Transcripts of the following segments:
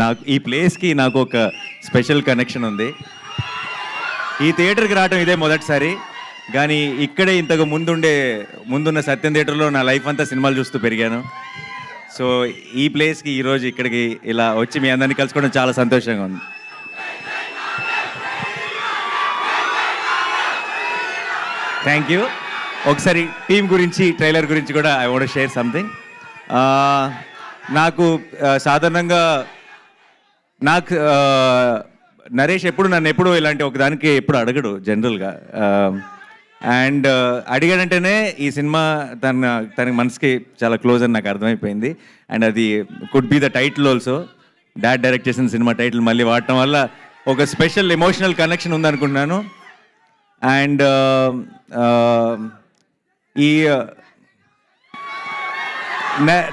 నాకు ఈ ప్లేస్కి నాకు ఒక స్పెషల్ కనెక్షన్ ఉంది. ఈ థియేటర్కి రావడం ఇదే మొదటిసారి. కానీ ఇక్కడే ఇంతకు ముందుండే ముందున్న సత్యం థియేటర్లో నా లైఫ్ అంతా సినిమాలు చూస్తూ పెరిగాను. సో ఈ ప్లేస్కి ఈరోజు ఇక్కడికి ఇలా వచ్చి మీ అందరినీ కలుసుకోవడం చాలా సంతోషంగా ఉంది. థ్యాంక్ యూ ఒకసారి టీం గురించి ట్రైలర్ గురించి కూడా ఐ వాంట్ షేర్ సంథింగ్ నాకు సాధారణంగా నాకు నరేష్ ఎప్పుడు నన్ను ఎప్పుడు ఇలాంటి ఒక దానికి ఎప్పుడు అడగడు జనరల్గా. అండ్ అడిగాడంటేనే ఈ సినిమా తన తన మనసుకి చాలా క్లోజ్ అని నాకు అర్థమైపోయింది. అండ్ అది could be the title also dad direct చేసిన సినిమా టైటిల్ మళ్ళీ వాడటం వల్ల ఒక స్పెషల్ ఎమోషనల్ కనెక్షన్ ఉందనుకుంటున్నాను. అండ్ ఈ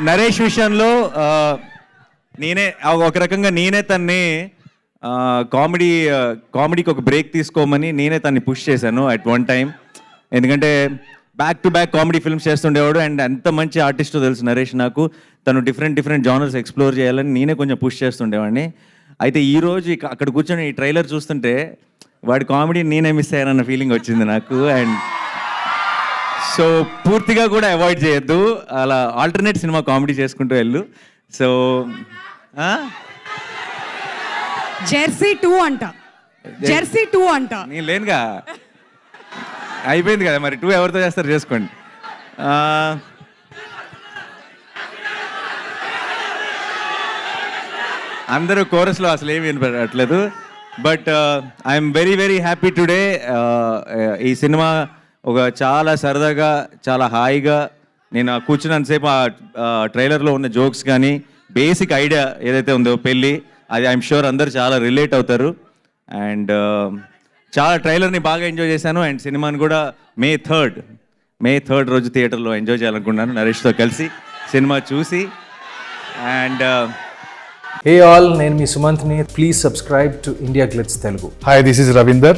నరేష్ విషయంలో నేనే ఒక రకంగా నేనే తన్ని కామెడీ కామెడీకి ఒక బ్రేక్ తీసుకోమని నేనే తన్ని పుష్ చేశాను అట్ వన్ టైం ఎందుకంటే back to back comedy films చేస్తుండేవాడు and ఎంత మంచి ఆర్టిస్టో తెలుసు నరేష్ నాకు. తను డిఫరెంట్ డిఫరెంట్ జానర్స్ ఎక్స్ప్లోర్ చేయాలని నేనే కొంచెం పుష్ చేస్తుండేవాడిని. అయితే ఈరోజు అక్కడ కూర్చొని ఈ ట్రైలర్ చూస్తుంటే వాడి కామెడీ నేనే మిస్ అయ్యానన్న ఫీలింగ్ వచ్చింది నాకు. అండ్ సో పూర్తిగా కూడా అవాయిడ్ చేయొద్దు. అలా ఆల్టర్నేట్ సినిమా కామెడీ చేసుకుంటూ వెళ్ళు. సో జెర్సీ టూ అంట. జెర్సీ టూ అంట. నేను లేనుగా. అయిపోయింది కదా మరి. టూ ఎవరితో చేస్తారు చేసుకోండి. అందరూ కోరస్లో అసలు ఏమి వినపడట్లేదు. But I'm very very happy today ఈ సినిమా ఒక చాలా సరదాగా చాలా హాయిగా నేను కూర్చున్నంతసేపు ఆ ట్రైలర్లో ఉన్న జోక్స్ కానీ బేసిక్ ఐడియా ఏదైతే ఉందో పెళ్ళి అది ఐఎమ్ షూర్ అందరు చాలా రిలేట్ అవుతారు. అండ్ చాలా ట్రైలర్ని బాగా ఎంజాయ్ చేశాను. అండ్ సినిమాని కూడా మే థర్డ్ మే థర్డ్ రోజు థియేటర్లో ఎంజాయ్ చేయాలనుకున్నాను నరేష్తో కలిసి సినిమా చూసి. అండ్ హే ఆల్ నేను మీ సుమంత్ని. Please subscribe to India Glitz Telugu hi this is Ravinder